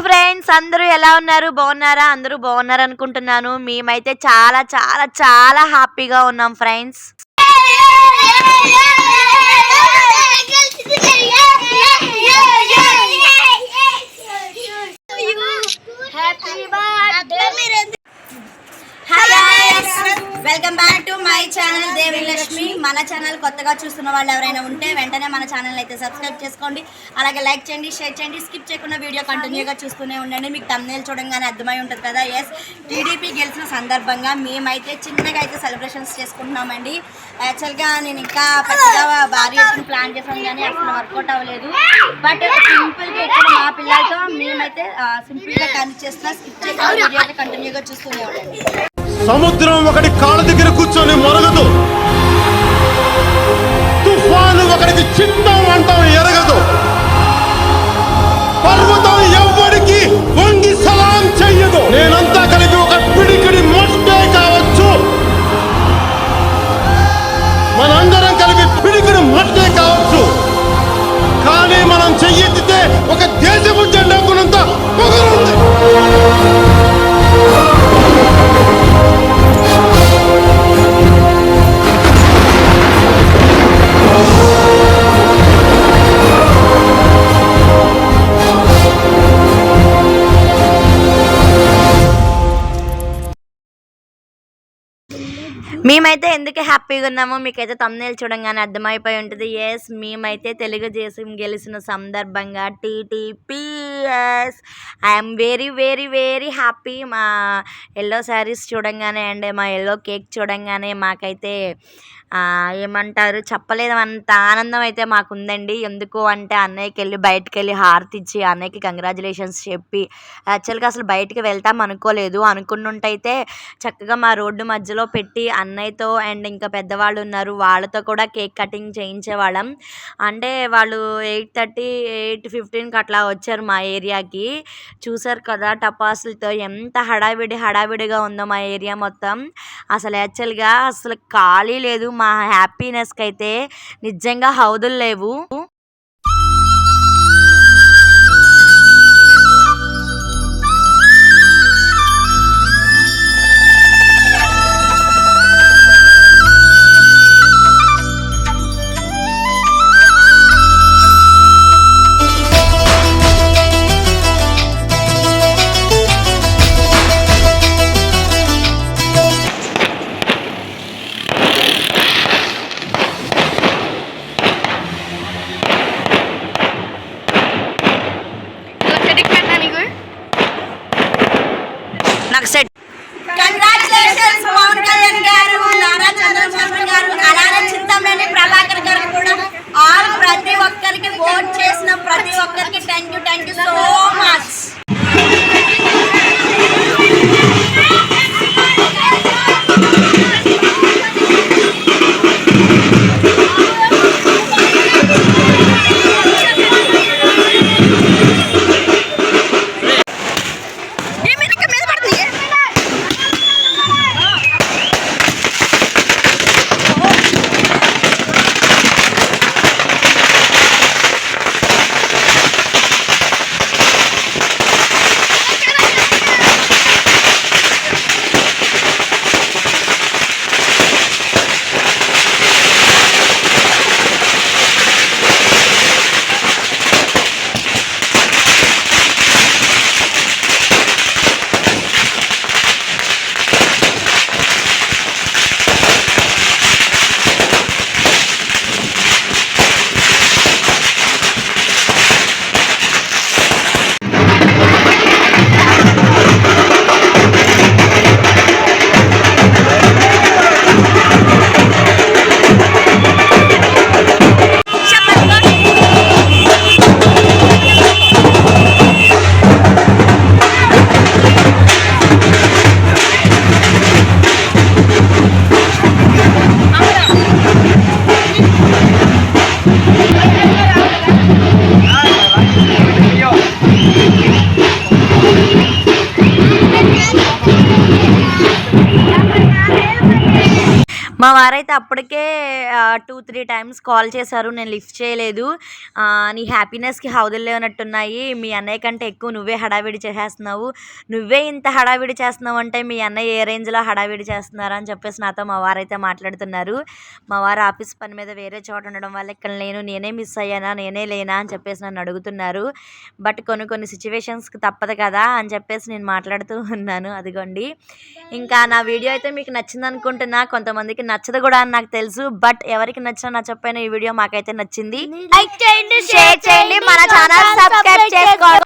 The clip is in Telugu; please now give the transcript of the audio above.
ఫ్రెండ్స్ అందరూ ఎలా ఉన్నారు? బాగున్నారా? అందరూ బాగున్నారు అనుకుంటున్నాను మేమైతే చాలా చాలా చాలా హ్యాపీగా ఉన్నాం friends welcome back to my channel Devi Lakshmi మన ఛానల్ కొత్తగా చూస్తున్న వాళ్ళు ఎవరైనా ఉంటే వెంటనే మన ఛానల్ అయితే సబ్స్క్రైబ్ చేసుకోండి. అలాగే లైక్ చేయండి షేర్ చేయండి స్కిప్ చేయకుండా వీడియో కంటిన్యూగా చూస్తూనే ఉండండి. మీకు తమ్నేలు చూడంగానే అర్థమై ఉంటుంది కదా? ఎస్ టీడీపీ గెలిచిన సందర్భంగా మేమైతే చిన్నగా అయితే సెలబ్రేషన్స్ చేసుకుంటున్నామండి. యాక్చువల్గా నేను ఇంకా పెద్దగా భారీ ప్లాన్ చేసాను కానీ అసలు వర్కౌట్ అవ్వలేదు. బట్ సింపుల్గా ఇక్కడ మా పిల్లలతో మేమైతే సింపుల్గా కనెక్ట్ చేస్తున్నా స్కిప్ చేయకుండా వీడియో అయితే కంటిన్యూగా చూస్తూనే ఉండండి. సముద్రం ఒకటి కాళ్ళ దగ్గర కూర్చొని మేమైతే ఎందుకు హ్యాపీగా ఉన్నామో మీకైతే తమ్నేలు చూడంగానే అర్థమైపోయి ఉంటుంది. ఎస్ మేమైతే తెలుగు దేశం గెలిచిన సందర్భంగా టీటీపీఎస్ I'm very very very happy మా ఎల్లో శారీస్ చూడంగానే అండ్ మా ఎల్లో కేక్ చూడంగానే మాకైతే ఏమంటారు? చెప్పలేదు అంత ఆనందం అయితే మాకు ఉందండి ఎందుకు అంటే అన్నయ్యకి వెళ్ళి బయటకు వెళ్ళి హారతి ఇచ్చి అన్నయ్యకి కంగ్రాచులేషన్స్ చెప్పి యాక్చువల్గా అసలు బయటికి వెళ్తాం అనుకోలేదు. అనుకున్నుంటైతే చక్కగా మా రోడ్డు మధ్యలో పెట్టి అన్నయ్యతో అండ్ ఇంకా పెద్దవాళ్ళు ఉన్నారు వాళ్ళతో కూడా కేక్ కటింగ్ చేయించేవాళ్ళం. అంటే వాళ్ళు ఎయిట్ థర్టీ ఎయిట్ ఫిఫ్టీన్కి అట్లా వచ్చారు మా ఏరియాకి. చూసారు కదా టపాసులతో ఎంత హడావిడి హడావిడిగా ఉందో మా ఏరియా మొత్తం. అసలు యాక్చువల్గా అసలు ఖాళీ లేదు. మా హ్యాపీనెస్కి అయితే నిజంగా హౌదులు లేవు. మా వారైతే అప్పటికే టూ త్రీ టైమ్స్ కాల్ చేశారు. నేను లిఫ్ట్ చేయలేదు. నీ హ్యాపీనెస్కి హౌదులు లేనట్టున్నాయి మీ అన్నయ్య కంటే ఎక్కువ నువ్వే హడావిడి చేసేస్తున్నావు. నువ్వే ఇంత హడావిడి చేస్తున్నావు అంటే మీ అన్నయ్య ఏ రేంజ్లో హడావిడి చేస్తున్నారు అని చెప్పేసి నాతో మా వారైతే మాట్లాడుతున్నారు. మా వారు ఆఫీస్ పని మీద వేరే చోట ఉండడం వల్ల ఇక్కడ లేను నేనే మిస్ అయ్యానా నేనే లేనా అని చెప్పేసి నన్ను అడుగుతున్నారు. బట్ కొన్ని కొన్ని సిచ్యువేషన్స్కి తప్పదు కదా అని చెప్పేసి నేను మాట్లాడుతూ ఉన్నాను. అదిగోండి. ఇంకా నా వీడియో అయితే మీకు నచ్చింది అనుకుంటున్నా కొంతమందికి నచ్చదు కూడా అని నాకు తెలుసు బట్ ఎవరికి నచ్చినా నచ్చకపోయినా ఈ వీడియో మాకైతే నచ్చింది. లైక్ చేయండి షేర్ చేయండి. మన ఛానల్ సబ్స్క్రైబ్ చేసుకోండి.